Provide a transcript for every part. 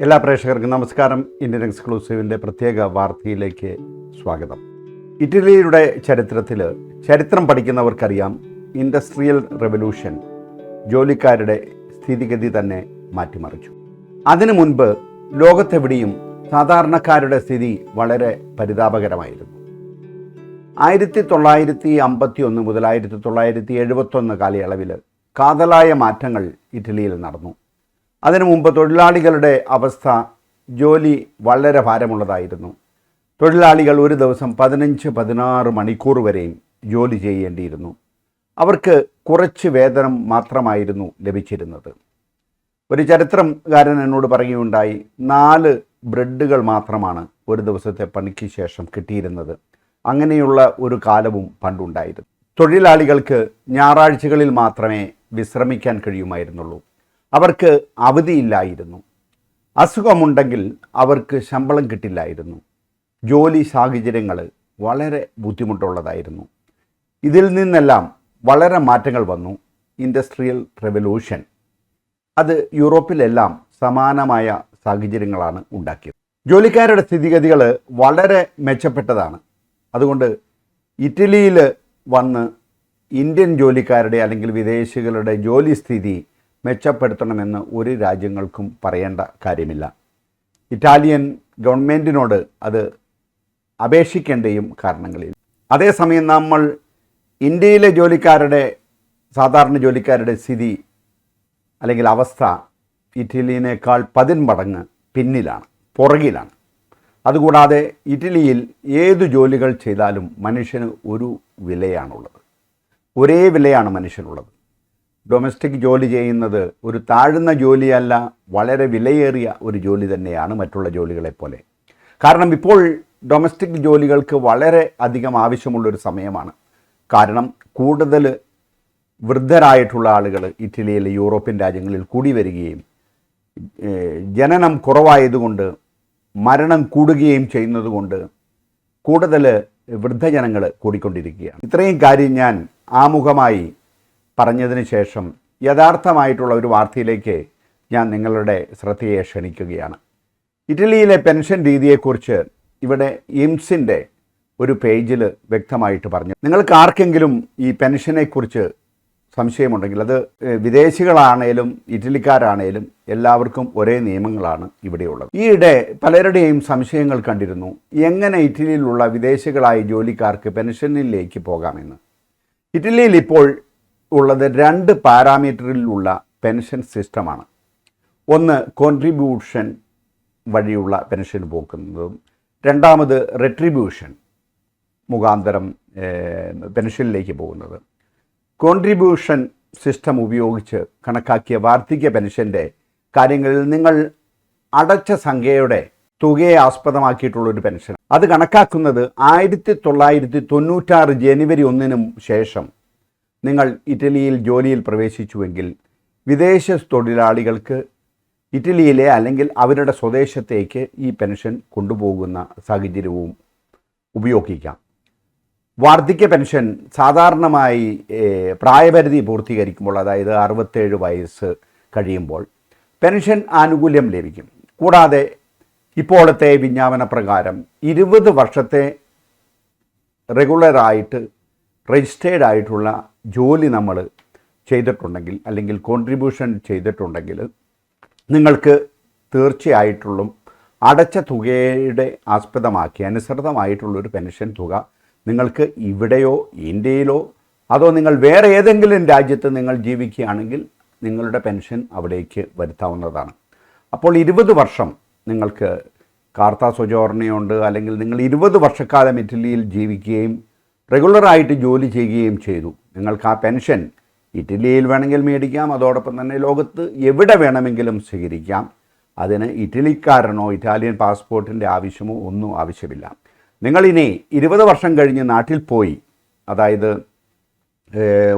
എല്ലാ പ്രേക്ഷകർക്കും നമസ്കാരം. ഇന്ത്യൻ എക്സ്ക്ലൂസീവിന്റെ പ്രത്യേക വാർത്തയിലേക്ക് സ്വാഗതം. ഇറ്റലിയുടെ ചരിത്രത്തിൽ ചരിത്രം പഠിക്കുന്നവർക്കറിയാം ഇൻഡസ്ട്രിയൽ റെവല്യൂഷൻ ജോലിക്കാരുടെ സ്ഥിതിഗതി തന്നെ മാറ്റിമറിച്ചു. അതിനു മുൻപ് ലോകത്തെവിടെയും സാധാരണക്കാരുടെ സ്ഥിതി വളരെ പരിതാപകരമായിരുന്നു. ആയിരത്തി തൊള്ളായിരത്തി അമ്പത്തി ഒന്ന് മുതൽ ആയിരത്തി തൊള്ളായിരത്തി എഴുപത്തൊന്ന് കാലയളവിൽ കാതലായ മാറ്റങ്ങൾ ഇറ്റലിയിൽ നടന്നു. അതിനു മുമ്പ് തൊഴിലാളികളുടെ അവസ്ഥ ജോലി വളരെ ഭാരമുള്ളതായിരുന്നു. തൊഴിലാളികൾ ഒരു ദിവസം പതിനഞ്ച് പതിനാറ് മണിക്കൂർ വരെയും ജോലി ചെയ്യേണ്ടിയിരുന്നു. അവർക്ക് കുറച്ച് വേതനം മാത്രമായിരുന്നു ലഭിച്ചിരുന്നത്. ഒരു ചരിത്രകാരൻ എന്നോട് പറയുകയുണ്ടായി നാല് ബ്രെഡുകൾ മാത്രമാണ് ഒരു ദിവസത്തെ പണിക്ക് ശേഷം കിട്ടിയിരുന്നത്. അങ്ങനെയുള്ള ഒരു കാലവും പണ്ടുണ്ടായിരുന്നു. തൊഴിലാളികൾക്ക് ഞായറാഴ്ചകളിൽ മാത്രമേ വിശ്രമിക്കാൻ കഴിയുമായിരുന്നുള്ളൂ. അവർക്ക് അവധിയില്ലായിരുന്നു. അസുഖമുണ്ടെങ്കിൽ അവർക്ക് ശമ്പളം കിട്ടില്ലായിരുന്നു. ജോലി സാഹചര്യങ്ങൾ വളരെ ബുദ്ധിമുട്ടുള്ളതായിരുന്നു. ഇതിൽ നിന്നെല്ലാം വളരെ മാറ്റങ്ങൾ വന്നു. Industrial revolution. അത് യൂറോപ്പിലെല്ലാം സമാനമായ സാഹചര്യങ്ങളാണ് ഉണ്ടാക്കിയത്. ജോലിക്കാരുടെ സ്ഥിതിഗതികൾ വളരെ മെച്ചപ്പെട്ടതാണ്. അതുകൊണ്ട് ഇറ്റലിയിൽ വന്ന് ഇന്ത്യൻ ജോലിക്കാരുടെ അല്ലെങ്കിൽ വിദേശികളുടെ ജോലി സ്ഥിതി മെച്ചപ്പെടുത്തണമെന്ന് ഒരു രാജ്യങ്ങൾക്കും പറയേണ്ട കാര്യമില്ല. ഇറ്റാലിയൻ ഗവൺമെന്റിനോട് അത് അപേക്ഷിക്കേണ്ടയും കാരണങ്ങളിൽ അതേസമയം നമ്മൾ ഇന്ത്യയിലെ ജോലിക്കാരുടെ സാധാരണ ജോലിക്കാരുടെ സ്ഥിതി അല്ലെങ്കിൽ അവസ്ഥ ഇറ്റലിയിനേക്കാൾ പതിന്മടങ്ങ് പിന്നിലാണ് പുറകിലാണ്. അതുകൂടാതെ ഇറ്റലിയിൽ ഏതു ജോലികൾ ചെയ്താലും മനുഷ്യന് ഒരു വിലയാണുള്ളത്. ഒരേ വിലയാണ് മനുഷ്യനുള്ളത്. ഡൊമസ്റ്റിക് ജോലി ചെയ്യുന്നത് ഒരു താഴ്ന്ന ജോലിയല്ല വളരെ വിലയേറിയ ഒരു ജോലി തന്നെയാണ് മറ്റുള്ള ജോലികളെപ്പോലെ കാരണം ഇപ്പോൾ ഡൊമസ്റ്റിക് ജോലികൾക്ക് വളരെ അധികം ആവശ്യമുള്ളൊരു സമയമാണ്. കാരണം കൂടുതൽ വൃദ്ധരായിട്ടുള്ള ആളുകൾ ഇറ്റലിയിൽ യൂറോപ്യൻ രാജ്യങ്ങളിൽ കൂടി വരികയും ജനനം കുറവായതുകൊണ്ട് മരണം കൂടുകയും ചെയ്യുന്നതുകൊണ്ട് കൂടുതൽ വൃദ്ധജനങ്ങൾ കൂടിക്കൊണ്ടിരിക്കുകയാണ്. ഇത്രയും കാര്യം ഞാൻ ആമുഖമായി പറഞ്ഞതിന് ശേഷം യഥാർത്ഥമായിട്ടുള്ള ഒരു വാർത്തയിലേക്ക് ഞാൻ നിങ്ങളുടെ ശ്രദ്ധയെ ക്ഷണിക്കുകയാണ്. ഇറ്റലിയിലെ പെൻഷൻ രീതിയെക്കുറിച്ച് ഇവിടെ ഇംസിന്റെ ഒരു പേജിൽ വ്യക്തമായിട്ട് പറഞ്ഞു. നിങ്ങൾക്ക് ആർക്കെങ്കിലും ഈ പെൻഷനെക്കുറിച്ച് സംശയമുണ്ടെങ്കിൽ അത് വിദേശികളാണേലും ഇറ്റലിക്കാരാണേലും എല്ലാവർക്കും ഒരേ നിയമങ്ങളാണ് ഇവിടെയുള്ളത്. ഈയിടെ പലരുടെയും സംശയങ്ങൾ കണ്ടിരുന്നു എങ്ങനെ ഇറ്റലിയിലുള്ള വിദേശികളായ ജോലിക്കാർക്ക് പെൻഷനിലേക്ക് പോകാമെന്ന്. ഇറ്റലിയിൽ ഇപ്പോൾ ഉള്ളത് രണ്ട് പാരാമീറ്ററിലുള്ള പെൻഷൻ സിസ്റ്റമാണ്. ഒന്ന് കോൺട്രിബ്യൂഷൻ വഴിയുള്ള പെൻഷൻ പോക്കുന്നതും രണ്ടാമത് റെട്രിബ്യൂഷൻ മുഖാന്തരം പെൻഷനിലേക്ക് പോകുന്നത്. കോൺട്രിബ്യൂഷൻ സിസ്റ്റം ഉപയോഗിച്ച് കണക്കാക്കിയ വാർദ്ധക്യ പെൻഷന്റെ കാര്യങ്ങളിൽ നിങ്ങൾ അടച്ച സംഖ്യയുടെ തുകയെ ആസ്പദമാക്കിയിട്ടുള്ള ഒരു പെൻഷൻ. അത് കണക്കാക്കുന്നത് ആയിരത്തി തൊള്ളായിരത്തി തൊണ്ണൂറ്റാറ് ജനുവരി ഒന്നിനും ശേഷം നിങ്ങൾ ഇറ്റലിയിൽ ജോലിയിൽ പ്രവേശിച്ചുവെങ്കിൽ വിദേശ തൊഴിലാളികൾക്ക് ഇറ്റലിയിലെ അല്ലെങ്കിൽ അവരുടെ സ്വദേശത്തേക്ക് ഈ പെൻഷൻ കൊണ്ടുപോകുന്ന സാഹചര്യവും ഉപയോഗിക്കാം. വാർദ്ധക്യ പെൻഷൻ സാധാരണമായി പ്രായപരിധി പൂർത്തീകരിക്കുമ്പോൾ അതായത് അറുപത്തേഴ് വയസ്സ് കഴിയുമ്പോൾ പെൻഷൻ ആനുകൂല്യം ലഭിക്കും. കൂടാതെ ഇപ്പോഴത്തെ വിജ്ഞാപന പ്രകാരം ഇരുപത് വർഷത്തെ റെഗുലറായിട്ട് രജിസ്റ്റേർഡ് ആയിട്ടുള്ള ജോലി നമ്മൾ ചെയ്തിട്ടുണ്ടെങ്കിൽ അല്ലെങ്കിൽ കോൺട്രിബ്യൂഷൻ ചെയ്തിട്ടുണ്ടെങ്കിൽ നിങ്ങൾക്ക് തീർച്ചയായിട്ടുള്ളും അടച്ച തുകയുടെ ആസ്പദമാക്കി അനുസൃതമായിട്ടുള്ളൊരു പെൻഷൻ തുക നിങ്ങൾക്ക് ഇവിടെയോ ഇന്ത്യയിലോ അതോ നിങ്ങൾ വേറെ ഏതെങ്കിലും രാജ്യത്ത് നിങ്ങൾ ജീവിക്കുകയാണെങ്കിൽ നിങ്ങളുടെ പെൻഷൻ അവിടേക്ക് വരുത്താവുന്നതാണ്. അപ്പോൾ ഇരുപത് വർഷം നിങ്ങൾക്ക് കാർത്താ സൊജോർണയുണ്ട് അല്ലെങ്കിൽ നിങ്ങൾ ഇരുപത് വർഷക്കാലം ഇറ്റലിയിൽ ജീവിക്കുകയും റെഗുലറായിട്ട് ജോലി ചെയ്യുകയും ചെയ്തു. നിങ്ങൾക്ക് ആ പെൻഷൻ ഇറ്റലിയിൽ വേണമെങ്കിൽ മേടിക്കാം അതോടൊപ്പം തന്നെ ലോകത്ത് എവിടെ വേണമെങ്കിലും സ്വീകരിക്കാം. അതിന് ഇറ്റലിക്കാരനോ ഇറ്റാലിയൻ പാസ്പോർട്ടിന്റെ ആവശ്യമോ ഒന്നും ആവശ്യമില്ല. നിങ്ങളിനി ഇരുപത് വർഷം കഴിഞ്ഞ് നാട്ടിൽ പോയി അതായത്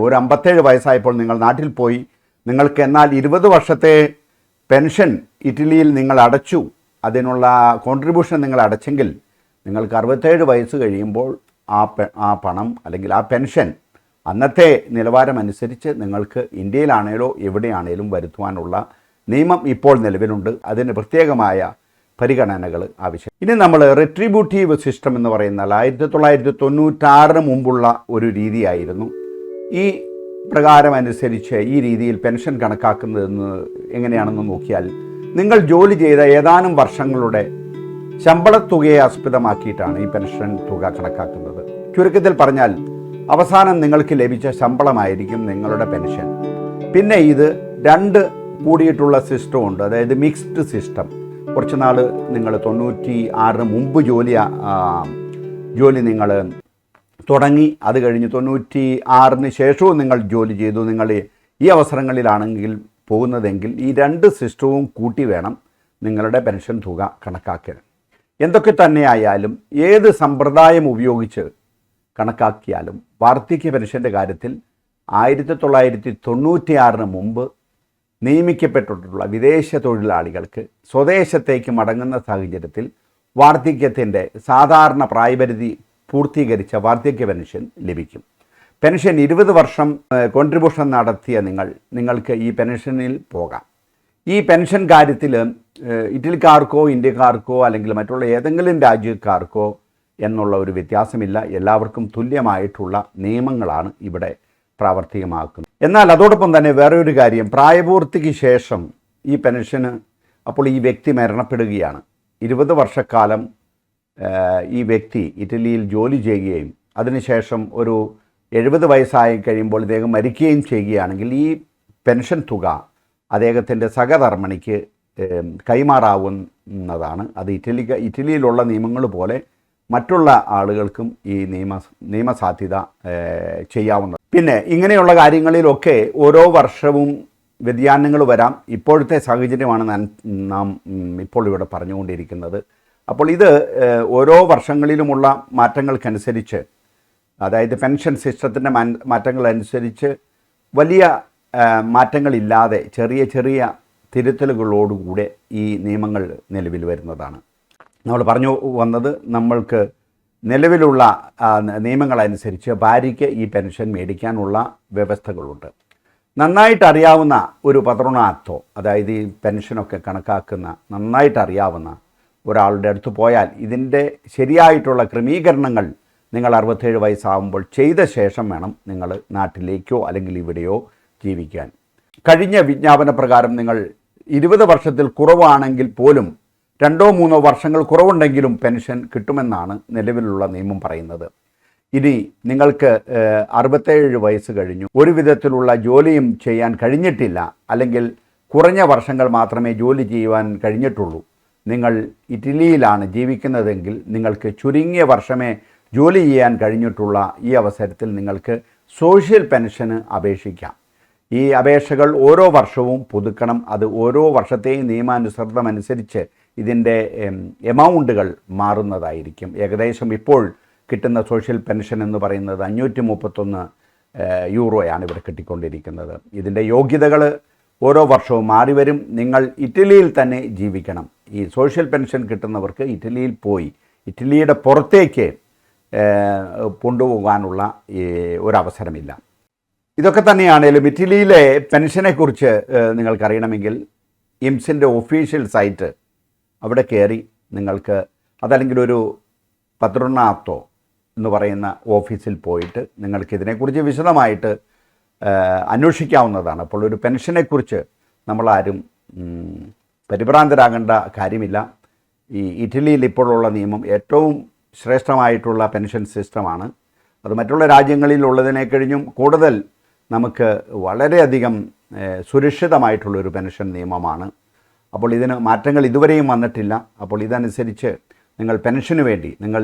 ഒരു അമ്പത്തേഴ് വയസ്സായപ്പോൾ നിങ്ങൾ നാട്ടിൽ പോയി നിങ്ങൾക്ക് എന്നാൽ ഇരുപത് വർഷത്തെ പെൻഷൻ ഇറ്റലിയിൽ നിങ്ങൾ അടച്ചു അതിനുള്ള കോൺട്രിബ്യൂഷൻ നിങ്ങൾ അടച്ചെങ്കിൽ നിങ്ങൾക്ക് അറുപത്തേഴ് വയസ്സ് കഴിയുമ്പോൾ ആ ആ പണം അല്ലെങ്കിൽ ആ പെൻഷൻ അന്നത്തെ നിലവാരം അനുസരിച്ച് നിങ്ങൾക്ക് ഇന്ത്യയിലാണേലോ എവിടെയാണേലും വരുത്തുവാനുള്ള നിയമം ഇപ്പോൾ നിലവിലുണ്ട്. അതിന് പ്രത്യേകമായ പരിഗണനകൾ ആവശ്യം. ഇനി നമ്മൾ റിട്രിബ്യൂട്ടീവ് സിസ്റ്റം എന്ന് പറയുന്നാൽ ആയിരത്തി തൊള്ളായിരത്തി തൊണ്ണൂറ്റാറിന് മുമ്പുള്ള ഒരു രീതിയായിരുന്നു. ഈ പ്രകാരമനുസരിച്ച് ഈ രീതിയിൽ പെൻഷൻ കണക്കാക്കുന്നതെന്ന് എങ്ങനെയാണെന്ന് നോക്കിയാൽ നിങ്ങൾ ജോലി ചെയ്ത ഏതാനും വർഷങ്ങളുടെ ശമ്പളത്തുകയെ ആസ്പദമാക്കിയിട്ടാണ് ഈ പെൻഷൻ തുക കണക്കാക്കുന്നത്. ചുരുക്കത്തിൽ പറഞ്ഞാൽ അവസാനം നിങ്ങൾക്ക് ലഭിച്ച ശമ്പളമായിരിക്കും നിങ്ങളുടെ പെൻഷൻ. പിന്നെ ഇത് രണ്ട് കൂടിയിട്ടുള്ള സിസ്റ്റമുണ്ട് അതായത് മിക്സ്ഡ് സിസ്റ്റം. കുറച്ച് നാൾ നിങ്ങൾ തൊണ്ണൂറ്റി ആറിന് മുമ്പ് ജോലി ജോലി നിങ്ങൾ തുടങ്ങി അത് കഴിഞ്ഞ് തൊണ്ണൂറ്റി ആറിന് ശേഷവും നിങ്ങൾ ജോലി ചെയ്തു. നിങ്ങൾ ഈ അവസരങ്ങളിലാണെങ്കിൽ പോകുന്നതെങ്കിൽ ഈ രണ്ട് സിസ്റ്റവും കൂട്ടി വേണം നിങ്ങളുടെ പെൻഷൻ തുക കണക്കാക്കാൻ. എന്തൊക്കെ തന്നെയായാലും ഏത് സമ്പ്രദായം ഉപയോഗിച്ച് കണക്കാക്കിയാലും വാർദ്ധക്യ പെൻഷന്റെ കാര്യത്തിൽ ആയിരത്തി തൊള്ളായിരത്തി തൊണ്ണൂറ്റിയാറിന് മുമ്പ് നിയമിക്കപ്പെട്ടിട്ടുള്ള വിദേശ തൊഴിലാളികൾക്ക് സ്വദേശത്തേക്ക് മടങ്ങുന്ന സാഹചര്യത്തിൽ വാർദ്ധക്യത്തിന്റെ സാധാരണ പ്രായപരിധി പൂർത്തീകരിച്ച വാർദ്ധക്യ പെൻഷൻ ലഭിക്കും. പെൻഷൻ ഇരുപത് വർഷം കോൺട്രിബ്യൂഷൻ നടത്തിയ നിങ്ങൾ നിങ്ങൾക്ക് ഈ പെൻഷനിൽ പോകാം. ഈ പെൻഷൻ കാര്യത്തിൽ ഇറ്റലിക്കാർക്കോ ഇന്ത്യക്കാർക്കോ അല്ലെങ്കിൽ മറ്റുള്ള ഏതെങ്കിലും രാജ്യക്കാർക്കോ എന്നുള്ള ഒരു വ്യത്യാസമില്ല. എല്ലാവർക്കും തുല്യമായിട്ടുള്ള നിയമങ്ങളാണ് ഇവിടെ പ്രാവർത്തികമാക്കുന്നത്. എന്നാൽ അതോടൊപ്പം തന്നെ വേറെ ഒരു കാര്യം. പ്രായപൂർത്തിക്ക് ശേഷം ഈ പെൻഷന് അപ്പോൾ ഈ വ്യക്തി മരണപ്പെടുകയാണ്. ഇരുപത് വർഷക്കാലം ഈ വ്യക്തി ഇറ്റലിയിൽ ജോലി ചെയ്യുകയും അതിനുശേഷം ഒരു എഴുപത് വയസ്സായി കഴിയുമ്പോൾ ഇദ്ദേഹം മരിക്കുകയും ചെയ്യുകയാണെങ്കിൽ ഈ പെൻഷൻ തുക അദ്ദേഹത്തിന്റെ സഹധർമ്മിണിക്ക് കൈമാറാവുന്നതാണ്. അത് ഇറ്റലി ഇറ്റലിയിലുള്ള നിയമങ്ങൾ പോലെ മറ്റുള്ള ആളുകൾക്കും ഈ നിയമ നിയമസാധ്യത ചെയ്യാവുന്നത്. പിന്നെ ഇങ്ങനെയുള്ള കാര്യങ്ങളിലൊക്കെ ഓരോ വർഷവും വ്യതിയാനങ്ങൾ വരാം. ഇപ്പോഴത്തെ സാഹചര്യമാണ് നാം ഇപ്പോൾ ഇവിടെ പറഞ്ഞുകൊണ്ടിരിക്കുന്നത്. അപ്പോൾ ഇത് ഓരോ വർഷങ്ങളിലുമുള്ള മാറ്റങ്ങൾക്കനുസരിച്ച് അതായത് പെൻഷൻ സിസ്റ്റത്തിന്റെ മാറ്റങ്ങളനുസരിച്ച് വലിയ മാറ്റങ്ങളില്ലാതെ ചെറിയ ചെറിയ തിരുത്തലുകളോടുകൂടെ ഈ നിയമങ്ങൾ നിലവിൽ വരുന്നതാണ്. നമ്മൾ പറഞ്ഞു വന്നത് നമ്മൾക്ക് നിലവിലുള്ള നിയമങ്ങളനുസരിച്ച് ഭാര്യയ്ക്ക് ഈ പെൻഷൻ മേടിക്കാനുള്ള വ്യവസ്ഥകളുണ്ട്. നന്നായിട്ട് അറിയാവുന്ന ഒരു പത്രോണാത്തോ അതായത് ഈ പെൻഷനൊക്കെ കണക്കാക്കുന്ന നന്നായിട്ട് അറിയാവുന്ന ഒരാളുടെ അടുത്ത് പോയാൽ ഇതിന്റെ ശരിയായിട്ടുള്ള ക്രമീകരണങ്ങൾ നിങ്ങൾ അറുപത്തേഴ് വയസ്സാകുമ്പോൾ ചെയ്ത ശേഷം വേണം നിങ്ങൾ നാട്ടിലേക്കോ അല്ലെങ്കിൽ ഇവിടെയോ ജീവിക്കാൻ. കഴിഞ്ഞ വിജ്ഞാപന പ്രകാരം നിങ്ങൾ ഇരുപത് വർഷത്തിൽ കുറവാണെങ്കിൽ പോലും രണ്ടോ മൂന്നോ വർഷങ്ങൾ കുറവുണ്ടെങ്കിലും പെൻഷൻ കിട്ടുമെന്നാണ് നിലവിലുള്ള നിയമം പറയുന്നത്. ഇനി നിങ്ങൾക്ക് അറുപത്തേഴ് വയസ്സ് കഴിഞ്ഞു. ഒരു വിധത്തിലുള്ള ജോലിയും ചെയ്യാൻ കഴിഞ്ഞിട്ടില്ല. അല്ലെങ്കിൽ കുറഞ്ഞ വർഷങ്ങൾ മാത്രമേ ജോലി ചെയ്യുവാൻ കഴിഞ്ഞിട്ടുള്ളൂ. നിങ്ങൾ ഇറ്റലിയിലാണ് ജീവിക്കുന്നതെങ്കിൽ നിങ്ങൾക്ക് ചുരുങ്ങിയ വർഷമേ ജോലി ചെയ്യാൻ കഴിഞ്ഞിട്ടുള്ള ഈ അവസരത്തിൽ നിങ്ങൾക്ക് സോഷ്യൽ പെൻഷന് അപേക്ഷിക്കാം. ഈ അപേക്ഷകൾ ഓരോ വർഷവും പുതുക്കണം. അത് ഓരോ വർഷത്തെയും നിയമാനുസൃതമനുസരിച്ച് ഇതിന്റെ എമൗണ്ടുകൾ മാറുന്നതായിരിക്കും. ഏകദേശം ഇപ്പോൾ കിട്ടുന്ന സോഷ്യൽ പെൻഷൻ എന്ന് പറയുന്നത് അഞ്ഞൂറ്റി മുപ്പത്തൊന്ന് യൂറോയാണ് ഇവിടെ കിട്ടിക്കൊണ്ടിരിക്കുന്നത്. ഇതിന്റെ യോഗ്യതകൾ ഓരോ വർഷവും മാറി വരും. നിങ്ങൾ ഇറ്റലിയിൽ തന്നെ ജീവിക്കണം. ഈ സോഷ്യൽ പെൻഷൻ കിട്ടുന്നവർക്ക് ഇറ്റലിയിൽ പോയി ഇറ്റലിയുടെ പുറത്തേക്ക് കൊണ്ടുപോകാനുള്ള ഒരവസരമില്ല. ഇതൊക്കെ തന്നെയാണേലും ഇറ്റലിയിലെ പെൻഷനെക്കുറിച്ച് നിങ്ങൾക്കറിയണമെങ്കിൽ ഇംസിന്റെ ഒഫീഷ്യൽ സൈറ്റ് അവിടെ കയറി നിങ്ങൾക്ക് അതല്ലെങ്കിൽ ഒരു പത്രുനാത്തോ എന്ന് പറയുന്ന ഓഫീസിൽ പോയിട്ട് നിങ്ങൾക്ക് ഇതിനെക്കുറിച്ച് വിശദമായിട്ട് അന്വേഷിക്കാവുന്നതാണ്. അപ്പോൾ ഒരു പെൻഷനെക്കുറിച്ച് നമ്മളാരും പരിഭ്രാന്തരാകേണ്ട കാര്യമില്ല. ഈ ഇറ്റലിയിൽ ഇപ്പോഴുള്ള നിയമം ഏറ്റവും ശ്രേഷ്ഠമായിട്ടുള്ള പെൻഷൻ സിസ്റ്റമാണ്. അത് മറ്റുള്ള രാജ്യങ്ങളിലുള്ളതിനെ കഴിഞ്ഞും കൂടുതൽ നമുക്ക് വളരെയധികം സുരക്ഷിതമായിട്ടുള്ളൊരു പെൻഷൻ നിയമമാണ്. അപ്പോൾ ഇതിന് മാറ്റങ്ങൾ ഇതുവരെയും വന്നിട്ടില്ല. അപ്പോൾ ഇതനുസരിച്ച് നിങ്ങൾ പെൻഷന് വേണ്ടി നിങ്ങൾ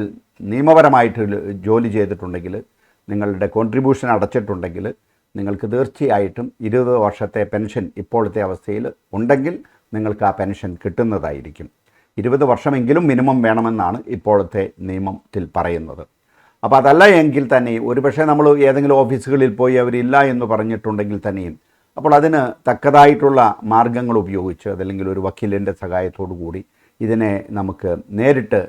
നിയമപരമായിട്ട് ജോലി ചെയ്തിട്ടുണ്ടെങ്കിൽ നിങ്ങളുടെ കോൺട്രിബ്യൂഷൻ അടച്ചിട്ടുണ്ടെങ്കിൽ നിങ്ങൾക്ക് തീർച്ചയായിട്ടും ഇരുപത് വർഷത്തെ പെൻഷൻ ഇപ്പോഴത്തെ അവസ്ഥയിൽ ഉണ്ടെങ്കിൽ നിങ്ങൾക്ക് ആ പെൻഷൻ കിട്ടുന്നതായിരിക്കും. ഇരുപത് വർഷമെങ്കിലും മിനിമം വേണമെന്നാണ് ഇപ്പോഴത്തെ നിയമത്തിൽ പറയുന്നത്. അപ്പോൾ അതല്ല എങ്കിൽ തന്നെ ഒരുപക്ഷെ നമ്മൾ ഏതെങ്കിലും ഓഫീസുകളിൽ പോയി അവരില്ല എന്ന് പറഞ്ഞിട്ടുണ്ടെങ്കിൽ തന്നെയും അപ്പോൾ അതിന് തക്കതായിട്ടുള്ള മാർഗങ്ങൾ ഉപയോഗിച്ച് അതല്ലെങ്കിൽ ഒരു വക്കീലിന്റെ സഹായത്തോടു കൂടി ഇതിനെ നമുക്ക് നേരിട്ട്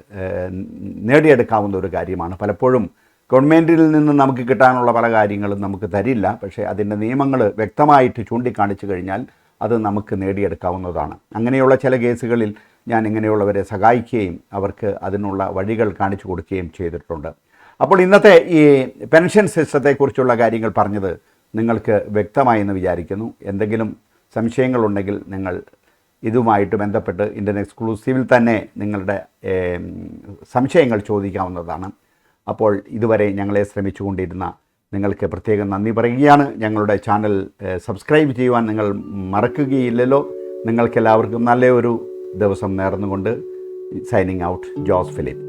നേടിയെടുക്കാവുന്ന ഒരു കാര്യമാണ്. പലപ്പോഴും ഗവൺമെന്റിൽ നിന്ന് നമുക്ക് കിട്ടാനുള്ള പല കാര്യങ്ങളും നമുക്ക് തരില്ല. പക്ഷേ അതിന്റെ നിയമങ്ങൾ വ്യക്തമായിട്ട് ചൂണ്ടിക്കാണിച്ചു കഴിഞ്ഞാൽ അത് നമുക്ക് നേടിയെടുക്കാവുന്നതാണ്. അങ്ങനെയുള്ള ചില കേസുകളിൽ ഞാൻ ഇങ്ങനെയുള്ളവരെ സഹായിക്കുകയും അവർക്ക് അതിനുള്ള വഴികൾ കാണിച്ചു കൊടുക്കുകയും ചെയ്തിട്ടുണ്ട്. അപ്പോൾ ഇന്നത്തെ ഈ പെൻഷൻ സിസ്റ്റത്തെക്കുറിച്ചുള്ള കാര്യങ്ങൾ പറഞ്ഞത് നിങ്ങൾക്ക് വ്യക്തമായെന്ന് വിചാരിക്കുന്നു. എന്തെങ്കിലും സംശയങ്ങളുണ്ടെങ്കിൽ നിങ്ങൾ ഇതുമായിട്ട് ബന്ധപ്പെട്ട് ഇന്ത്യൻ എക്സ്ക്ലൂസീവിൽ തന്നെ നിങ്ങളുടെ സംശയങ്ങൾ ചോദിക്കാവുന്നതാണ്. അപ്പോൾ ഇതുവരെ ഞങ്ങളെ ശ്രമിച്ചുകൊണ്ടിരുന്ന നിങ്ങൾക്ക് പ്രത്യേകം നന്ദി പറയുകയാണ്. ഞങ്ങളുടെ ചാനൽ സബ്സ്ക്രൈബ് ചെയ്യുവാൻ നിങ്ങൾ മറക്കുകയില്ലല്ലോ. നിങ്ങൾക്കെല്ലാവർക്കും നല്ലൊരു ദിവസം നേർന്നുകൊണ്ട് സൈനിങ് ഔട്ട്. ജോസ് ഫിലിപ്പ്.